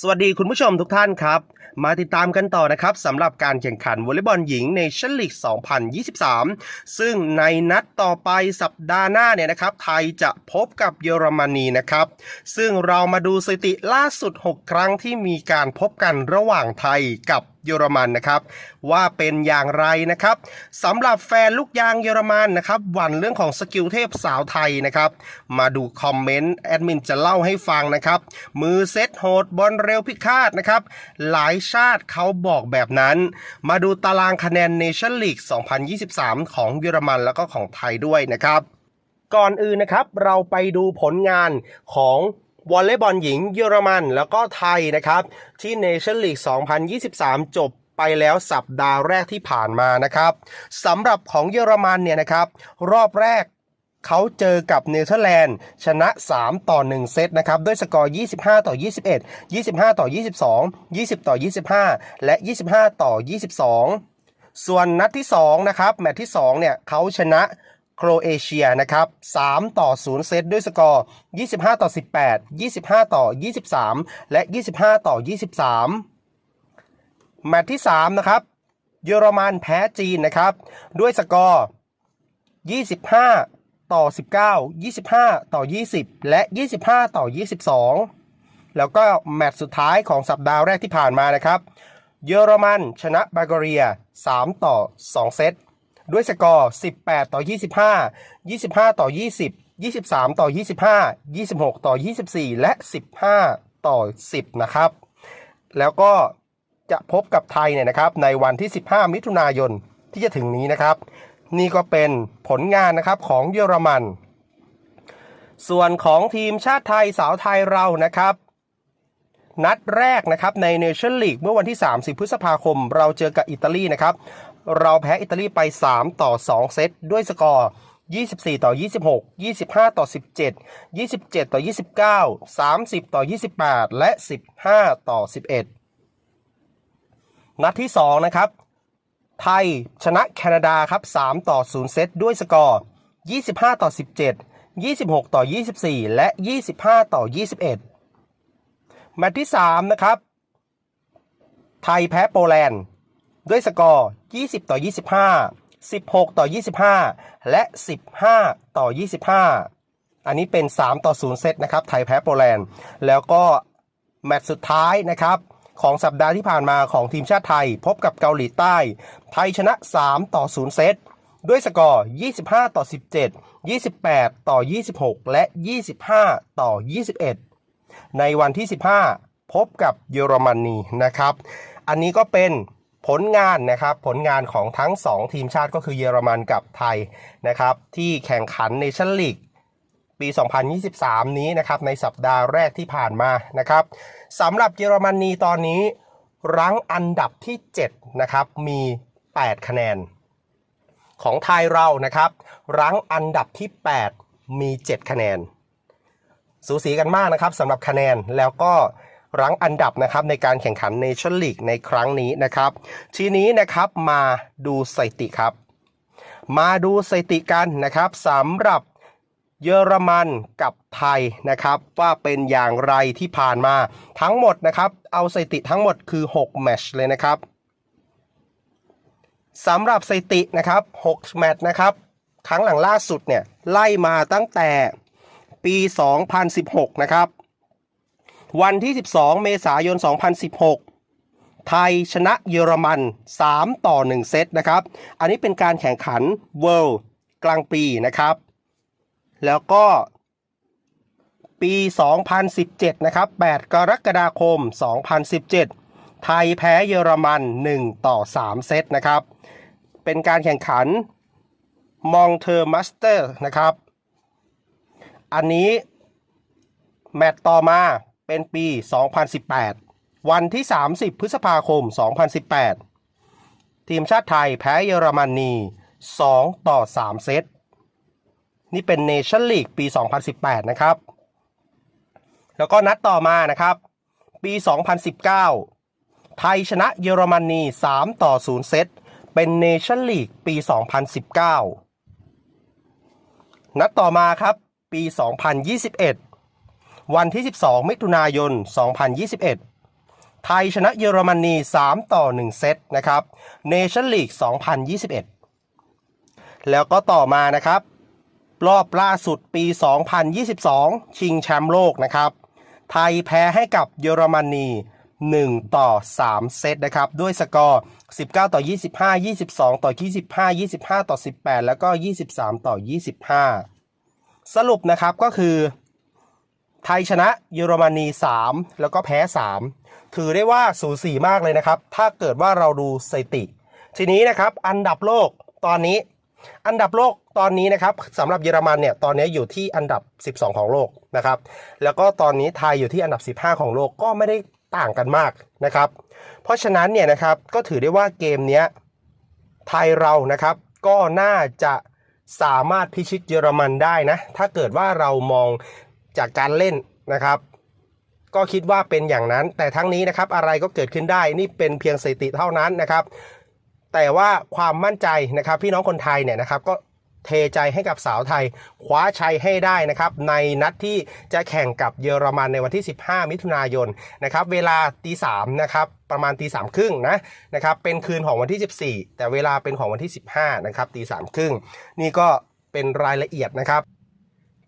สวัสดีคุณผู้ชมทุกท่านครับ มาติดตามกันต่อนะครับสำหรับการแข่งขันวอลเลย์บอลหญิงในชั้นลีก 2023 ซึ่งในนัดต่อไปสัปดาห์หน้าเนี่ยนะครับ ไทยจะพบกับเยอรมนีนะครับ ซึ่งเรามาดูสถิติล่าสุด 6 ครั้งที่มีการพบกันระหว่างไทยกับ เยอรมันนะครับ ว่าเป็นอย่างไรนะครับสำหรับแฟนลูกยางเยอรมันนะครับหวั่นเรื่องของสกิลเทพสาวไทยนะครับ มาดูคอมเมนต์แอดมินจะเล่าให้ฟังนะครับ มือเซตโหดบอลเร็วพิฆาตนะครับ หลายชาติเขาบอกแบบนั้น มาดูตารางคะแนนเนชั่นลีก 2023 ของเยอรมันแล้วก็ของไทยด้วยนะครับ ก่อนอื่นนะครับเราไปดูผลงานของ วอลเลย์บอลหญิงเยอรมัน แล้วก็ไทยนะครับ ที่เนชั่นลีก 2023 จบไปแล้วสัปดาห์แรกที่ผ่านมานะครับสำหรับของเยอรมันเนี่ยนะครับ รอบแรกเขาเจอกับเนเธอร์แลนด์ชนะ 3 ต่อ 1 เซตนะครับ ด้วยสกอร์ 25 ต่อ 21 25 ต่อ 22 20 ต่อ 25 และ 25 ต่อ 22 ส่วนนัดที่ 2 นะครับ แมตช์ที่ 2 เนี่ยเขาชนะ โครเอเชียนะครับ3ต่อ 0 เซตด้วยสกอร์ 25 ต่อ 18 25 ต่อ 23 และ 25 ต่อ 23 แมตช์ที่ 3 นะครับ เยอรมันแพ้จีนนะครับ ด้วยสกอร์ 25 ต่อ 19 25 ต่อ 20 และ 25 ต่อ 22 แล้วก็แมตช์สุดท้ายของสัปดาห์แรกที่ผ่านมานะครับ เยอรมันชนะบัลกเรีย 3 ต่อ 2 เซต ด้วยสกอร์ 18 ต่อ 25 25 ต่อ 20 23 ต่อ 25 26 ต่อ 24 และ 15 ต่อ 10 นะครับ แล้วก็จะพบกับไทยเนี่ยนะครับในวันที่ 15 มิถุนายนที่จะถึงนี้นะครับ นี่ก็เป็นผลงานนะครับของเยอรมัน ส่วนของทีมชาติไทยสาวไทยเรานะครับ นัดแรกนะครับในเนชั่นลีกเมื่อวันที่ 30 พฤษภาคม เราเจอกับอิตาลีนะครับ เราแพ้อิตาลีไป 3 ต่อ 2 เซตด้วยสกอร์ 24 ต่อ 26 25 ต่อ 17 27 ต่อ 29 30 ต่อ 28 และ 15 ต่อ 11 นัดที่ 2 นะครับ ไทยชนะแคนาดาครับ 3 ต่อ 0 เซตด้วยสกอร์ 25 ต่อ 17 26 ต่อ 24 และ 25 ต่อ 21 แมตช์ที่ 3 นะครับ ไทยแพ้โปแลนด์ ด้วยสกอร์ 20 ต่อ 25 16 ต่อ 25 และ 15 ต่อ 25 อันนี้เป็น 3 ต่อ 0 เซตนะครับ ไทยแพ้โปแลนด์ แล้วก็แมตช์สุดท้ายนะครับของสัปดาห์ที่ผ่านมาของทีมชาติไทย พบกับเกาหลีใต้ ไทยชนะ 3 ต่อ 0 เซต ด้วยสกอร์ 25 ต่อ 17 28 ต่อ 26 และ 25 ต่อ 21 ในวันที่ 15 พบกับเยอรมนีนะครับ อันนี้ก็เป็น ผลงานนะครับผลงานของทั้ง 2 ทีมชาติก็คือเยอรมันกับไทยนะครับที่แข่งขันในชั่นลีกปี 2023 นี้นะครับในสัปดาห์แรกที่ผ่านมานะครับสำหรับเยอรมนีตอนนี้ รั้งอันดับที่ 7 นะครับมี 8 คะแนน ของไทยเรานะครับ รั้งอันดับที่ 8 มี 7 คะแนน สูสีกันมากนะครับสำหรับคะแนนแล้วก็ รั้งอันดับนะครับในการแข่งขันเนชั่นลีกในครั้งนี้นะครับ ทีนี้นะครับมาดูสถิติครับ มาดูสถิติกันนะครับสำหรับเยอรมันกับไทยนะครับว่าเป็นอย่างไรที่ผ่านมาทั้งหมดนะครับ เอาสถิติทั้งหมดคือ 6 แมตช์เลยนะครับสำหรับสถิตินะครับ 6 แมตช์นะครับ ครั้งหลังล่าสุดเนี่ย ไล่มาตั้งแต่ปี 2016 นะครับ วันที่ 12 เมษายน 2016 ไทยชนะเยอรมัน 3 ต่อ 1 เซตนะครับ อันนี้เป็นการแข่งขัน World กลางปีนะครับ แล้วก็ปี 2017 นะครับ 8 กรกฎาคม 2017 ไทยแพ้เยอรมัน 1 ต่อ 3 เซตนะครับ เป็นการแข่งขันมองเทอร์มัสเตอร์นะครับ อันนี้ แมตต์ต่อมา เป็นปี 2018 วันที่ 30 พฤษภาคม 2018 ทีมชาติไทยแพ้เยอรมนี 2 ต่อ 3 เซต นี่เป็นเนชั่นลีกปี 2018 นะครับ แล้วก็นัดต่อมานะครับ ปี 2019 ไทยชนะเยอรมนี 3 ต่อ 0 เซต เป็นเนชั่นลีกปี 2019 นัดต่อมาครับ ปี 2021 วันที่ 12 มิถุนายน 2021 ไทยชนะเยอรมนี 3 ต่อ 1 เซตนะครับเนชั่นลีก 2021 แล้วก็ต่อมานะครับ รอบล่าสุดปี 2022 ชิงแชมป์โลกนะครับ ไทยแพ้ให้กับเยอรมนี 1 ต่อ 3 เซตนะครับ ด้วยสกอร์ 19 ต่อ 25 22 ต่อ 25 25 ต่อ 18 แล้วก็ 23 ต่อ 25 สรุปนะครับก็คือ ไทยชนะเยอรมนี 3 แล้วก็แพ้ 3 ถือได้ว่าสูสีมากเลยนะครับ ถ้าเกิดว่าเราดูสถิติ ทีนี้นะครับอันดับโลกตอนนี้ อันดับโลกตอนนี้นะครับสำหรับเยอรมันเนี่ยตอนนี้อยู่ที่อันดับ 12 ของโลกนะครับ แล้วก็ตอนนี้ไทยอยู่ที่อันดับ 15 ของโลกก็ไม่ได้ต่างกันมากนะครับ เพราะฉะนั้นเนี่ยนะครับก็ถือได้ว่าเกมนี้ไทยเรานะครับก็น่าจะสามารถพิชิตเยอรมันได้นะ ถ้าเกิดว่าเรามอง จากการเล่นนะครับ ก็คิดว่าเป็นอย่างนั้น แต่ทั้งนี้นะครับอะไรก็เกิดขึ้นได้นี่เป็นเพียงสถิติเท่านั้นนะครับ แต่ว่าความมั่นใจนะครับพี่น้องคนไทยเนี่ยนะครับก็เทใจให้กับสาวไทยคว้าชัยให้ได้นะครับ ในนัดที่จะแข่งกับเยอรมันในวันที่ 15 มิถุนายนนะครับ เวลาตีสามนะครับประมาณตีสามครึ่งนะนะครับ เป็นคืนของวันที่ 14 แต่เวลาเป็นของวันที่ 15 นะครับตีสามครึ่งนี่ก็เป็นรายละเอียดนะครับ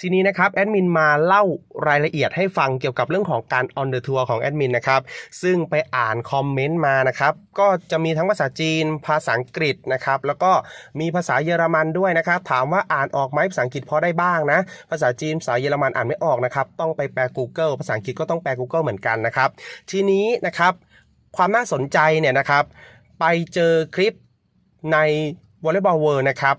ทีนี้นะครับแอดมินมาเล่ารายละเอียดให้ฟังเกี่ยวกับเรื่องของการ on the tour ของแอดมินนะครับซึ่งไปอ่านคอมเมนต์มานะครับก็จะมีทั้งภาษาจีนภาษาอังกฤษนะครับแล้วก็มีภาษาเยอรมันด้วยนะครับ ถามว่าอ่านออกไหมภาษาอังกฤษพอได้บ้างนะ ภาษาจีนภาษาเยอรมันอ่านไม่ออกนะครับต้องไปแปล Google ภาษาอังกฤษก็ต้องแปล Google เหมือนกันนะครับ ทีนี้นะครับความน่าสนใจเนี่ยนะครับ ไปเจอคลิปใน Volleyball World นะครับ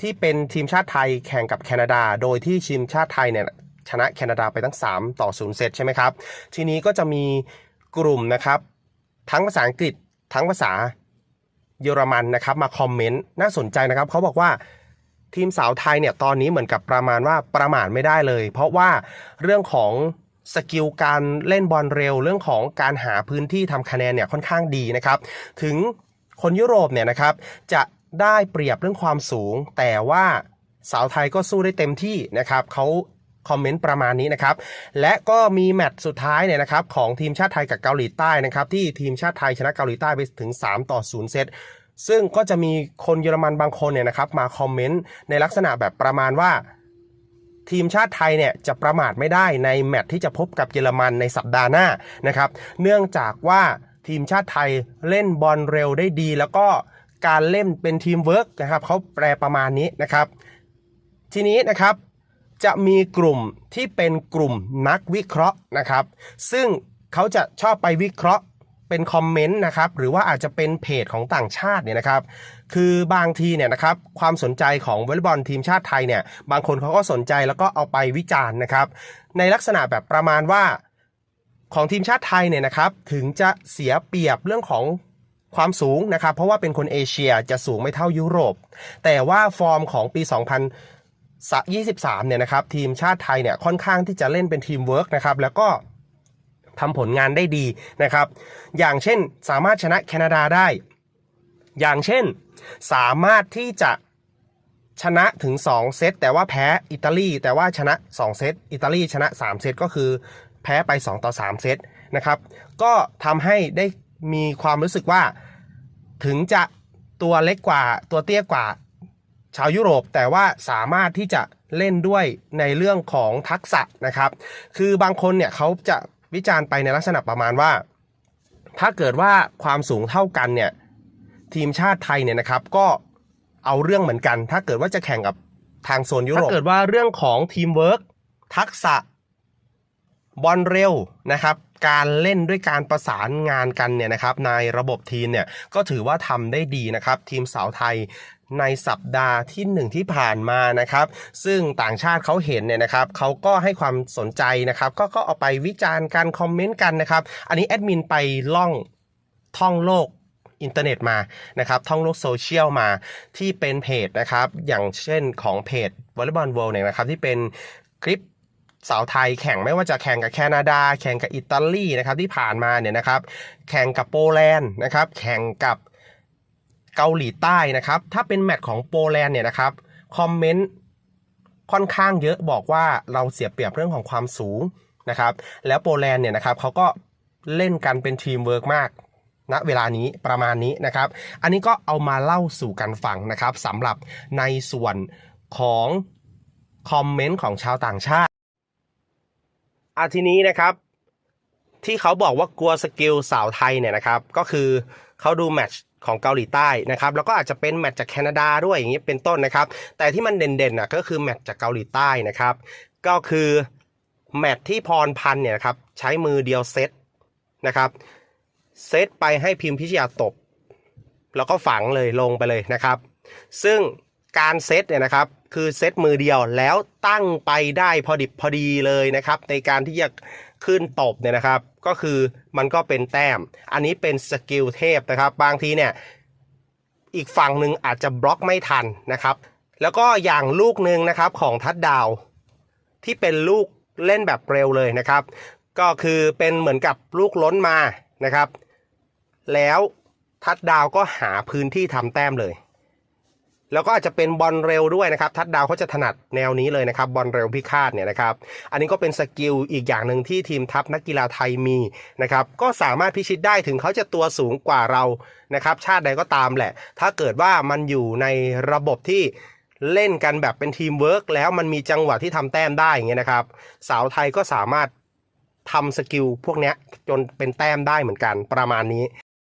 ที่เป็นทีมชาติไทยแข่งกับแคนาดา โดยที่ทีมชาติไทยเนี่ยชนะแคนาดาไปตั้ง 3 ต่อ0เซตใช่ไหมครับ ทีนี้ก็จะมีกลุ่มนะครับ ทั้งภาษาอังกฤษทั้งภาษาเยอรมันนะครับมาคอมเมนต์น่าสนใจนะครับเขาบอกว่าทีมสาวไทยเนี่ยตอนนี้เหมือนกับประมาณว่าประมาทไม่ได้เลย เพราะว่าเรื่องของสกิลการเล่นบอลเร็ว เรื่องของการหาพื้นที่ทำคะแนนเนี่ยค่อนข้างดีนะครับ ถึงคนยุโรปเนี่ยนะครับจะ ได้เปรียบเรื่องความสูง แต่ว่าสาวไทยก็สู้ได้เต็มที่นะครับเขาคอมเมนต์ประมาณนี้นะครับ และก็มีแมตช์สุดท้ายเนี่ยนะครับของทีมชาติไทยกับเกาหลีใต้นะครับที่ทีมชาติไทยชนะเกาหลีใต้ไปถึง 3 ต่อ 0 เซตซึ่งก็จะมีคนเยอรมันบางคนเนี่ยนะครับมาคอมเมนต์ในลักษณะแบบประมาณว่า ทีมชาติไทยเนี่ยจะประมาทไม่ได้ในแมตช์ที่จะพบกับเยอรมันในสัปดาห์หน้านะครับ เนื่องจากว่าทีมชาติไทยเล่นบอลเร็วได้ดี แล้วก็ การเล่นเป็นทีมเวิร์กนะครับเขาแปลประมาณนี้นะครับ ทีนี้นะครับจะมีกลุ่มที่เป็นกลุ่มนักวิเคราะห์นะครับ ซึ่งเขาจะชอบไปวิเคราะห์เป็นคอมเมนต์นะครับ หรือว่าอาจจะเป็นเพจของต่างชาติเนี่ยนะครับ คือบางทีเนี่ยนะครับ ความสนใจของวอลเลย์บอลทีมชาติไทยเนี่ย บางคนเขาก็สนใจแล้วก็เอาไปวิจารณ์นะครับ ในลักษณะแบบประมาณว่าของทีมชาติไทยเนี่ยนะครับ ถึงจะเสียเปรียบเรื่องของ ความสูงนะครับ เพราะว่าเป็นคนเอเชียจะสูงไม่เท่ายุโรป แต่ว่าฟอร์มของปี2023เนี่ยนะครับทีมชาติไทยเนี่ยค่อนข้างที่จะเล่นเป็นทีมเวิร์กนะครับแล้วก็ทำผลงานได้ดีนะครับ อย่างเช่นสามารถชนะแคนาดาได้ อย่างเช่นสามารถที่จะชนะถึง 2 เซตแต่ว่าแพ้อิตาลีแต่ว่าชนะ 2 เซตอิตาลีชนะ 3 เซตก็คือแพ้ไป 2 ต่อ 3 เซตนะครับ ก็ทำให้ได้ มีความรู้สึกว่าถึงจะตัวเล็กกว่าตัวเตี้ยกว่า ชาวยุโรป แต่ว่าสามารถที่จะเล่นด้วยในเรื่องของทักษะนะครับ คือบางคนเนี่ยเขาจะวิจารณ์ไปในลักษณะประมาณว่า ถ้าเกิดว่าความสูงเท่ากันเนี่ยทีมชาติไทยเนี่ยนะครับก็เอาเรื่องเหมือนกัน ถ้าเกิดว่าจะแข่งกับทางโซนยุโรปถ้าเกิดว่าเรื่องของทีมเวิร์กทักษะบอลเร็วนะครับ การเล่นด้วยการประสานงานกันเนี่ยนะครับในระบบทีมเนี่ยก็ถือว่าทำได้ดีนะครับทีมสาวไทยในสัปดาห์ที่หนึ่งที่ผ่านมานะครับ ซึ่งต่างชาติเขาเห็นเนี่ยนะครับเขาก็ให้ความสนใจนะครับ ก็ก็เอาไปวิจารณ์กันคอมเมนต์กันนะครับ อันนี้แอดมินไปล่องท่องโลกอินเทอร์เน็ตมานะครับท่องโลกโซเชียลมาที่เป็นเพจนะครับ อย่างเช่นของเพจ Volleyball World เนี่ยนะครับที่เป็นคลิป สาวไทยแข่งไม่ว่าจะแข่งกับแคนาดา แข่งกับอิตาลีนะครับที่ผ่านมาเนี่ยนะครับ แข่งกับโปแลนด์นะครับแข่งกับเกาหลีใต้นะครับ ถ้าเป็นแมตช์ของโปแลนด์เนี่ยนะครับคอมเมนต์ค่อนข้างเยอะบอกว่าเราเสียเปรียบเรื่องของความสูงนะครับ แล้วโปแลนด์เนี่ยนะครับเขาก็เล่นกันเป็นทีมเวิร์กมากณเวลานี้ประมาณนี้นะครับ อันนี้ก็เอามาเล่าสู่กันฟังนะครับสำหรับในส่วนของคอมเมนต์ของชาวต่างชาติ อาทีนี้นะครับ ที่เขาบอกว่ากลัวสกิลสาวไทยเนี่ยนะครับ ก็คือเขาดูแมตช์ของเกาหลีใต้นะครับ แล้วก็อาจจะเป็นแมตช์จากแคนาดาด้วยอย่างนี้เป็นต้นนะครับ แต่ที่มันเด่นๆนะก็คือแมตช์จากเกาหลีใต้นะครับ ก็คือแมตช์ที่พรพันเนี่ยนะครับใช้มือเดียวเซตนะครับเซตไปให้พิมพิชยาตบ แล้วก็ฝังเลยลงไปเลยนะครับ ซึ่ง การเซตเนี่ยนะครับคือเซตมือเดียวแล้วตั้งไปได้พอดิบพอดีเลยนะครับในการที่จะขึ้นตบเนี่ยนะครับ ก็คือมันก็เป็นแต้ม อันนี้เป็นสกิลเทพนะครับ บางทีเนี่ยอีกฝั่งหนึ่งอาจจะบล็อกไม่ทันนะครับ แล้วก็อย่างลูกหนึ่งนะครับของทัดดาวที่เป็นลูกเล่นแบบเร็วเลยนะครับ ก็คือเป็นเหมือนกับลูกล้นมานะครับ แล้วทัดดาวก็หาพื้นที่ทำแต้มเลย แล้วก็อาจจะเป็นบอลเร็วด้วยนะครับ ทัดดาวเขาจะถนัดแนวนี้เลยนะครับบอลเร็วพิฆาตเนี่ยนะครับ อันนี้ก็เป็นสกิลอีกอย่างหนึ่งที่ทีมทัพนักกีฬาไทยมีนะครับ ก็สามารถพิชิตได้ถึงเขาจะตัวสูงกว่าเรานะครับ ชาติใดก็ตามแหละ ถ้าเกิดว่ามันอยู่ในระบบที่เล่นกันแบบเป็นทีมเวิร์กแล้วมันมีจังหวะที่ทำแต้มได้อย่างเงี้ยนะครับ สาวไทยก็สามารถทำสกิลพวกเนี้ยจนเป็นแต้มได้เหมือนกันประมาณนี้